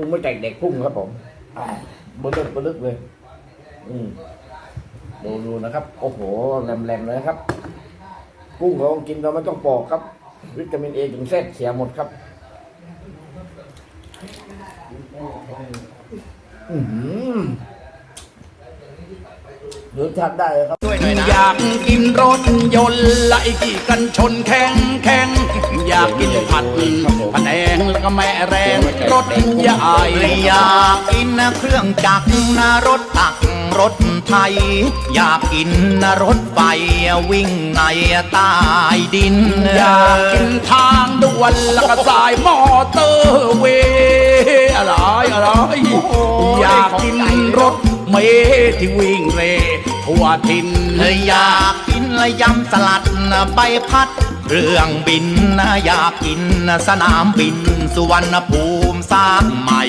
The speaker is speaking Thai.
พุ่งไม่แตกเด็กพุ่งครับผมอ่าบลึกบลึกเลย อืมดูดูนะครับ โอ้โหแหลมๆเลยนะครับ กุ้งเรากินเราไม่ต้องปอกครับ วิตามินเอถึงเส้นเสียหมดครับ อือหือรสชาติได้เลยครับ อยากกินรถยนต์ไล่กี่กันชนแข่งแข่ง อยากกินผัดผนงแล้วก็แม่แรงรถใหญ่อยากกินเครื่องจักรนะรถตักรถไทย อยากกินรถไฟวิ่งในใต้ดิน อยากกินทางด่วนแล้วก็สายมอเตอร์เวย์อะไรอะไรอยากกินรถเมล์ที่วิ่งเร ทั่วทินเลยอยากกินละยำสลัดใบพัด เครื่องบินอยากกินสนามบิน สุวรรณภูมิสร้างใหม่